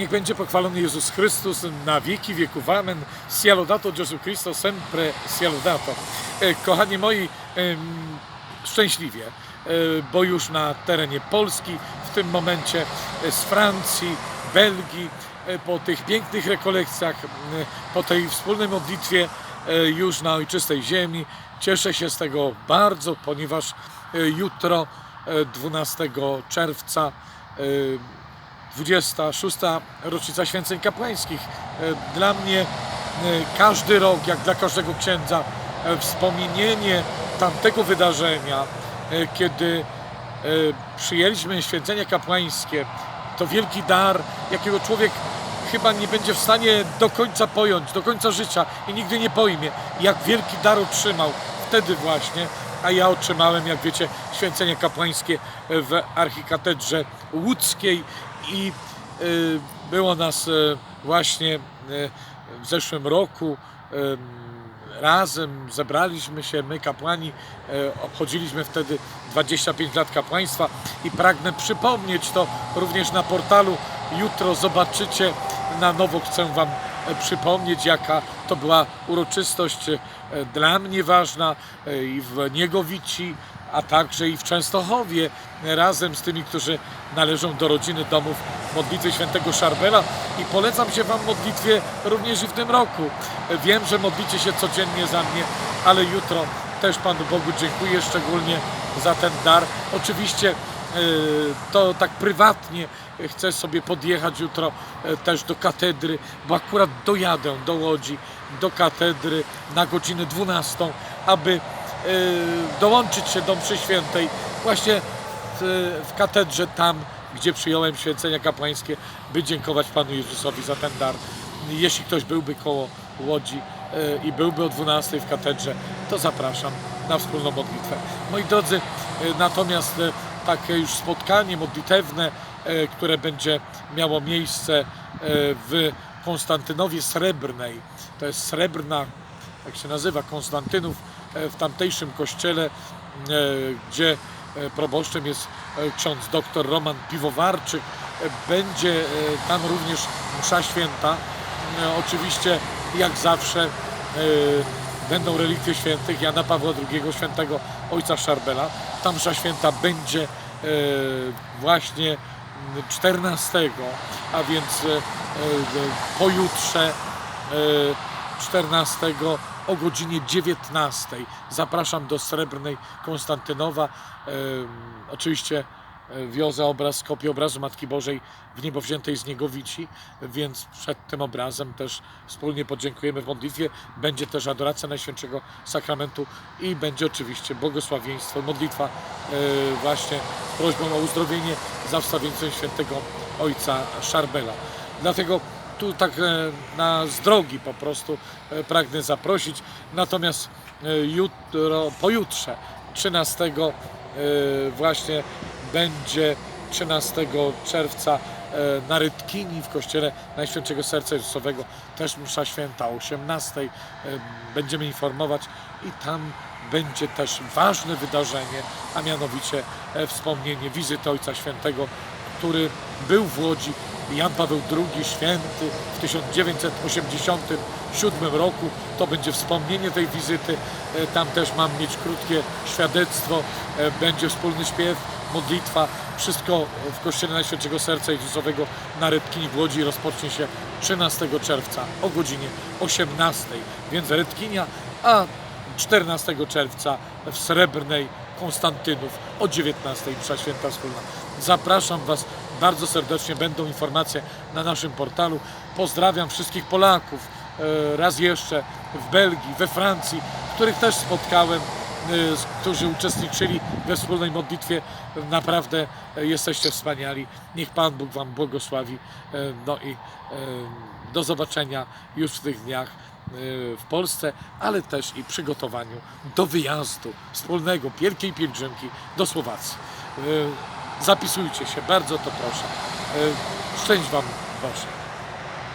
Niech będzie pochwalony Jezus Chrystus na wieki wieków. Amen. Sia lodato Gesù Cristo sempre sia. E, Kochani moi, szczęśliwie, e, bo już na terenie Polski w tym momencie e, z Francji, Belgii, po tych pięknych rekolekcjach, po tej wspólnej modlitwie już na ojczystej ziemi. Cieszę się z tego bardzo, ponieważ jutro, e, 12 czerwca, 26. rocznica święceń kapłańskich. E, Dla mnie e, każdy rok, jak dla każdego księdza, e, wspomnienie tamtego wydarzenia, kiedy przyjęliśmy święcenia kapłańskie, to wielki dar, jakiego człowiek chyba nie będzie w stanie do końca pojąć, do końca życia i nigdy nie pojmie, jak wielki dar otrzymał wtedy właśnie, a ja otrzymałem, jak wiecie, święcenia kapłańskie w archikatedrze łódzkiej i y, było nas y, właśnie y, w zeszłym roku razem zebraliśmy się, my kapłani, obchodziliśmy wtedy 25 lat kapłaństwa i pragnę przypomnieć to również na portalu. Jutro zobaczycie, na nowo chcę Wam przypomnieć, jaka to była uroczystość dla mnie ważna i w Niegowici, a także i w Częstochowie, razem z tymi, którzy należą do rodziny domów modlitwy świętego Szarbela i polecam się Wam modlitwie również i w tym roku. Wiem, że modlicie się codziennie za mnie, ale jutro też Panu Bogu dziękuję szczególnie za ten dar. Oczywiście e, to tak prywatnie chcę sobie podjechać jutro e, też do katedry, bo akurat dojadę do Łodzi, do katedry na godzinę 12, aby dołączyć się do mszy świętej właśnie w, katedrze tam, gdzie przyjąłem święcenia kapłańskie, by dziękować Panu Jezusowi za ten dar. Jeśli ktoś byłby koło Łodzi e, i byłby o 12 w katedrze, to zapraszam na wspólną modlitwę. Moi drodzy, e, natomiast takie już spotkanie modlitewne, które będzie miało miejsce w Konstantynowie Srebrnej, to jest Srebrna, jak się nazywa, Konstantynów, w tamtejszym kościele, e, gdzie e, proboszczem jest e, ksiądz dr Roman Piwowarczyk. E, Będzie e, tam również msza święta. E, Oczywiście, jak zawsze, e, będą relikwie świętych Jana Pawła II, świętego ojca Szarbela. Ta msza święta będzie e, właśnie 14, a więc e, e, pojutrze e, 14 o godzinie 19. Zapraszam do Srebrnej Konstantynowa. E, Oczywiście wiozę obraz, kopię obrazu Matki Bożej w niebo wziętej z Niegowici, więc przed tym obrazem też wspólnie podziękujemy w modlitwie. Będzie też adoracja Najświętszego Sakramentu i będzie oczywiście błogosławieństwo, modlitwa e, właśnie prośbą o uzdrowienie za wstawieństwem świętego Ojca Szarbela. Dlatego tu tak e, na z drogi po prostu e, pragnę zaprosić. Natomiast e, jutro, pojutrze, 13 e, właśnie będzie 13 czerwca na Rytkini w kościele Najświętszego Serca Jezusowego też msza święta o 18 e, będziemy informować i tam będzie też ważne wydarzenie, a mianowicie wspomnienie wizyty Ojca Świętego, który był w Łodzi Jan Paweł II święty w 1987 roku. To będzie wspomnienie tej wizyty. E, Tam też mam mieć krótkie świadectwo. E, Będzie wspólny śpiew, modlitwa. Wszystko w Kościele Najświętszego Serca Jezusowego na Rytkini w Łodzi rozpocznie się 13 czerwca o godzinie 18. Więc Rytkinia, a 14 czerwca w Srebrnej Konstantynów o 19 msza święta wspólna. Zapraszam Was bardzo serdecznie, będą informacje na naszym portalu. Pozdrawiam wszystkich Polaków e, raz jeszcze w Belgii, we Francji, których też spotkałem, e, którzy uczestniczyli we wspólnej modlitwie. Naprawdę e, jesteście wspaniali. Niech Pan Bóg Wam błogosławi. No i do zobaczenia już w tych dniach w Polsce, ale też i przygotowaniu do wyjazdu wspólnego wielkiej pielgrzymki do Słowacji. Zapisujcie się, bardzo to proszę. E, Szczęść Wam Boże.